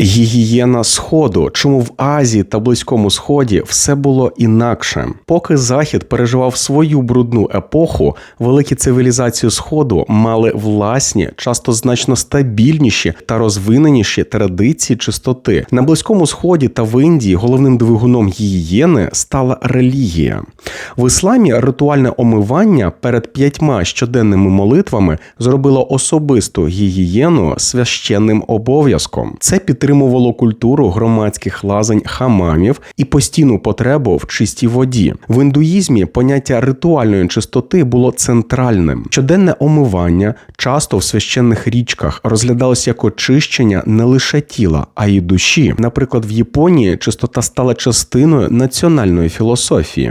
Гігієна Сходу, чому в Азії та Близькому Сході все було інакше. Поки Захід переживав свою брудну епоху, великі цивілізації Сходу мали власні, часто значно стабільніші та розвиненіші традиції чистоти. На Близькому Сході та в Індії головним двигуном гігієни стала релігія. В ісламі ритуальне омивання перед п'ятьма щоденними молитвами зробило особисту гігієну священним обов'язком. Це підтримувало культуру громадських лазень хамамів і постійну потребу в чистій воді. В індуїзмі поняття ритуальної чистоти було центральним. Щоденне омивання часто в священних річках розглядалось як очищення не лише тіла, а й душі. Наприклад, в Японії чистота стала частиною національної філософії.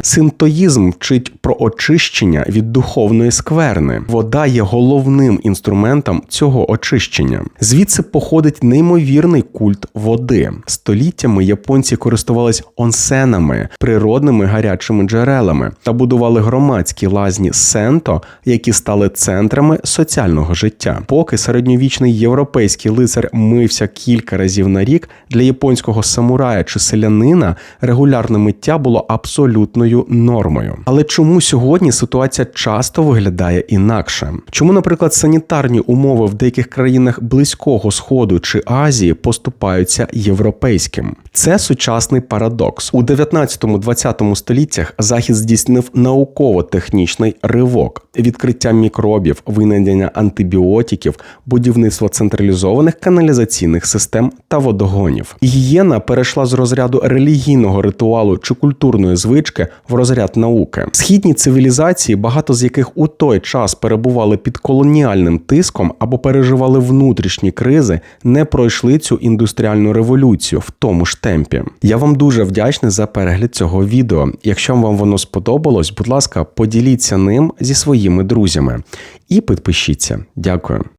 Синтоїзм вчить про очищення від духовної скверни. Вода є головним інструментом цього очищення. Звідси походить неймовірний культ води. Століттями японці користувались онсенами, природними гарячими джерелами та будували громадські лазні сенто, які стали центрами соціального життя. Поки середньовічний європейський лицар мився кілька разів на рік, для японського самурая чи селянина регулярне миття було абсолютною нормою. Але чому сьогодні ситуація часто виглядає інакше? Чому, наприклад, санітарні умови в деяких країнах близького сходу чи Азії поступаються європейським? Це сучасний парадокс у 19-20 століттях Захід здійснив науково-технічний ривок, відкриття мікробів, винайдення антибіотиків, будівництво централізованих каналізаційних систем та водогонів. Гігієна перейшла з розряду релігійного ритуалу чи культурної звички в розряд науки. Східні цивілізації, багато з яких у той час перебували під колоніальним тиском або переживали внутрішні кризи, не пройшли цю індустріальну революцію в тому ж темпі. Я вам дуже вдячний за перегляд цього відео. Якщо вам воно сподобалось, будь ласка, поділіться ним зі своїми друзями і підпишіться. Дякую.